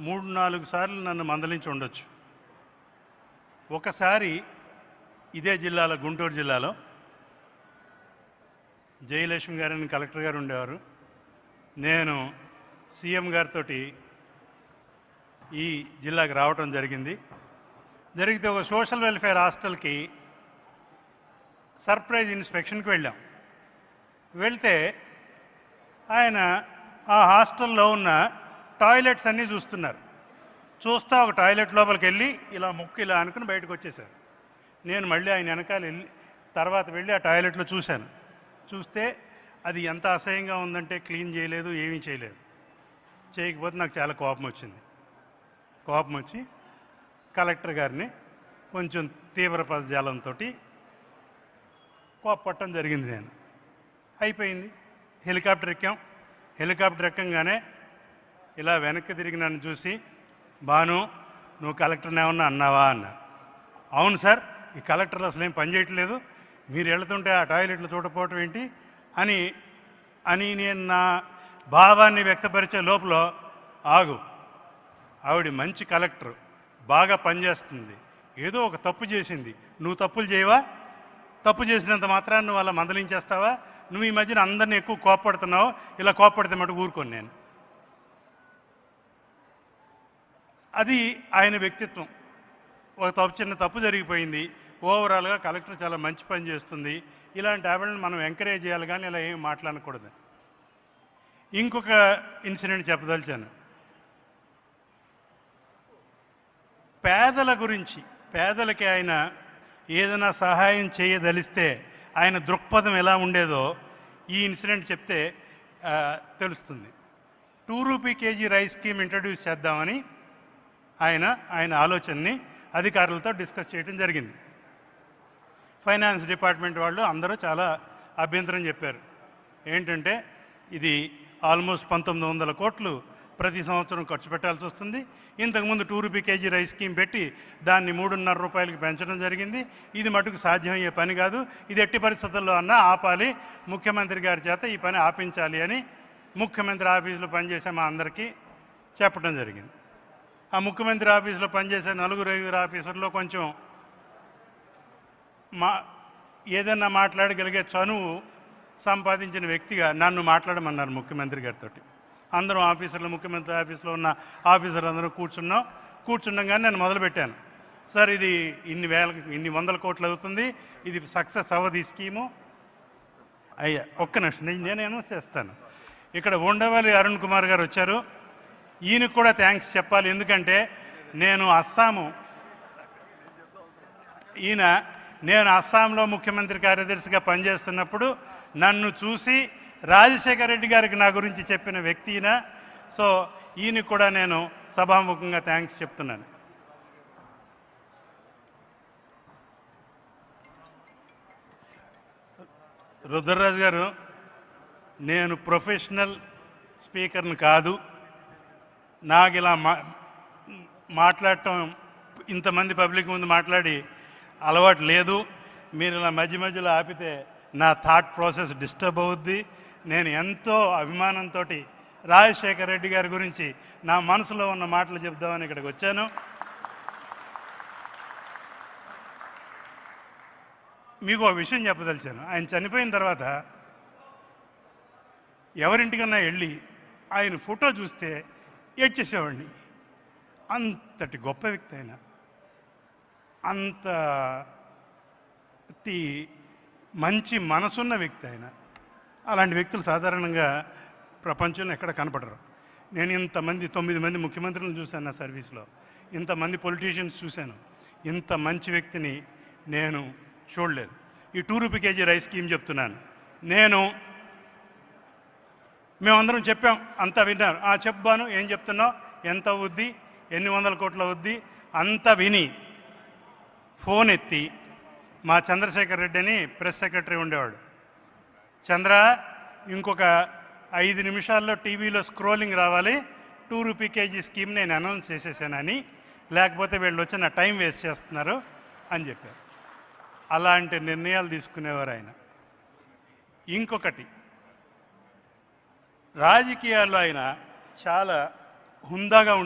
మూడు నాలుగు సార్లు నన్ను మందలించి ఉండొచ్చు. ఒకసారి ఇదే జిల్లాలో గుంటూరు జిల్లాలో జయలక్ష్మి గారని కలెక్టర్ గారు ఉండేవారు. నేను సీఎం గారితో ఈ జిల్లాకి రావటం జరిగింది. జరిగితే ఒక సోషల్ వెల్ఫేర్ హాస్టల్కి సర్ప్రైజ్ ఇన్స్పెక్షన్కి వెళ్ళాం. వెళ్తే ఆయన ఆ హాస్టల్లో ఉన్న టాయిలెట్స్ అన్నీ చూస్తున్నారు. చూస్తా ఒక టాయిలెట్ లోపలికి వెళ్ళి ఇలా ముక్కు ఇలా అనుకుని బయటకు వచ్చేసారు నేను మళ్ళీ ఆయన వెనకాల వెళ్ళి తర్వాత వెళ్ళి ఆ టాయిలెట్లో చూశాను. చూస్తే అది ఎంత అసహ్యంగా ఉందంటే క్లీన్ చేయలేదు ఏమీ చేయలేదు. చేయకపోతే నాకు చాలా కోపం వచ్చింది. కోపం వచ్చి కలెక్టర్ గారిని కొంచెం తీవ్ర పదజాలంతో కోపట్టడం జరిగింది. నేను అయిపోయింది. హెలికాప్టర్ ఎక్కాం. హెలికాప్టర్ ఎక్కంగానే ఇలా వెనక్కి తిరిగి నన్ను చూసి బాను నువ్వు కలెక్టర్ని ఏమన్నా అన్నావా? అన్నారు అవును సార్ ఈ కలెక్టర్లు అసలు ఏం పని చేయట్లేదు. మీరు వెళుతుంటే ఆ టాయిలెట్లు చూడకపోవటం ఏంటి? అని అని నేను నా భావాన్ని వ్యక్తపరిచే లోపల ఆగు ఆవిడ మంచి కలెక్టర్ బాగా పనిచేస్తుంది ఏదో ఒక తప్పు చేసింది. నువ్వు తప్పులు చేయవా? తప్పు చేసినంత మాత్రాన్ని నువ్వు అలా మందలించేస్తావా? నువ్వు ఈ మధ్యన అందరినీ ఎక్కువ కోప్పడుతున్నావు. ఇలా కోప్పడితే మటు ఊరుకోను నేను. అది ఆయన వ్యక్తిత్వం. ఒక తప్పు చిన్న తప్పు జరిగిపోయింది. ఓవరాల్గా కలెక్టర్ చాలా మంచి పని చేస్తుంది. ఇలాంటి ఆవిడని మనం ఎంకరేజ్ చేయాలి కానీ ఇలా ఏమి మాట్లాడకూడదు. ఇంకొక ఇన్సిడెంట్ చెప్పదలిచాను. పేదల గురించి పేదలకి ఆయన ఏదైనా సహాయం చేయదలిస్తే ఆయన దృక్పథం ఎలా ఉండేదో ఈ ఇన్సిడెంట్ చెప్తే తెలుస్తుంది. Two rupee kg rice scheme introduce చేద్దామని ఆయన ఆయన ఆలోచనని అధికారులతో డిస్కస్ చేయడం జరిగింది. ఫైనాన్స్ డిపార్ట్మెంట్ వాళ్ళు అందరూ చాలా అభ్యంతరం చెప్పారు. ఏంటంటే ఇది ఆల్మోస్ట్ పంతొమ్మిది వందల కోట్లు ప్రతి సంవత్సరం ఖర్చు పెట్టాల్సి వస్తుంది. ఇంతకుముందు two rupee kg rice scheme పెట్టి దాన్ని మూడున్నర రూపాయలకి పెంచడం జరిగింది. ఇది మటుకు సాధ్యమయ్యే పని కాదు. ఇది ఎట్టి పరిస్థితుల్లో అన్నా ఆపాలి. ముఖ్యమంత్రి గారి చేత ఈ పని ఆపించాలి అని ముఖ్యమంత్రి ఆఫీసులో పనిచేసే మా అందరికీ చెప్పడం జరిగింది. ఆ ముఖ్యమంత్రి ఆఫీసులో పనిచేసే నలుగురు ఐదుగురు ఆఫీసర్లో కొంచెం మా ఏదన్నా మాట్లాడగలిగే చనువు సంపాదించిన వ్యక్తిగా నన్ను మాట్లాడమన్నారు ముఖ్యమంత్రి గారితో అందరం ఆఫీసర్లు ముఖ్యమంత్రి ఆఫీస్లో ఉన్న ఆఫీసర్లు అందరూ కూర్చున్నాం. కూర్చుండగానే నేను మొదలుపెట్టాను. సార్ ఇది ఇన్ని వేల ఇన్ని వందల కోట్లు అవుతుంది. ఇది సక్సెస్ అవ్వదు ఈ స్కీము. అయ్యా ఒక్క నిమిషం నేను- నేను అనౌన్స్ చేస్తాను. ఇక్కడ ఉండవల్లి అరుణ్ కుమార్ గారు వచ్చారు. ఈయనకు కూడా థ్యాంక్స్ చెప్పాలి. ఎందుకంటే నేను అస్సాము ఈయన నేను అస్సాంలో ముఖ్యమంత్రి కార్యదర్శిగా పనిచేస్తున్నప్పుడు నన్ను చూసి రాజశేఖర రెడ్డి గారికి నా గురించి చెప్పిన వ్యక్తి ఈయన. సో ఈయనకు కూడా నేను సభాముఖంగా థ్యాంక్స్ చెప్తున్నాను. రుద్రరాజు గారు నేను ప్రొఫెషనల్ స్పీకర్ని కాదు. నాకు ఇలా మా మాట్లాడటం ఇంతమంది పబ్లిక్ ముందు మాట్లాడి అలవాటు లేదు. మీరు ఇలా మధ్య మధ్యలో ఆపితే నా థాట్ ప్రాసెస్ డిస్టర్బ్ అవుద్ది. నేను ఎంతో అభిమానంతో రాజశేఖర్ రెడ్డి గారి గురించి నా మనసులో ఉన్న మాటలు చెప్దామని ఇక్కడికి వచ్చాను. మీకు ఒక విషయం చెప్పదలిచాను. ఆయన చనిపోయిన తర్వాత ఎవరింటికన్నా వెళ్ళి ఆయన ఫోటో చూస్తే ఏడ్చేసేవాడిని. అంతటి గొప్ప వ్యక్తి ఆయన. అంత మంచి మనసున్న వ్యక్తి ఆయన. అలాంటి వ్యక్తులు సాధారణంగా ప్రపంచంలో ఎక్కడ కనపడరు. నేను ఇంతమంది తొమ్మిది మంది ముఖ్యమంత్రులను చూశాను నా సర్వీస్లో. ఇంతమంది పొలిటీషియన్స్ చూశాను. ఇంత మంచి వ్యక్తిని నేను చూడలేదు. ఈ two rupee kg rice scheme చెప్తున్నాను. నేను మేమందరం చెప్పాం అంతా విన్నారు. ఆ చెప్పాను ఏం చెప్తున్నావు? ఎంత అవుద్ది? ఎన్ని వందల కోట్ల అవుద్ది? అంతా విని ఫోన్ ఎత్తి మా చంద్రశేఖర్ రెడ్డి అని ప్రెస్ సెక్రటరీ ఉండేవాడు. చంద్ర ఇంకొక ఐదు నిమిషాల్లో టీవీలో స్క్రోలింగ్ రావాలి. టూ రూపీ కేజీ స్కీమ్ నేను అనౌన్స్ చేసేసానని లేకపోతే వీళ్ళు వచ్చి నా టైం వేస్ట్ చేస్తున్నారు అని చెప్పారు. అలాంటి నిర్ణయాలు తీసుకునేవారు ఆయన. ఇంకొకటి రాజకీయాల్లో ఆయన చాలా హుందాగా ఉండే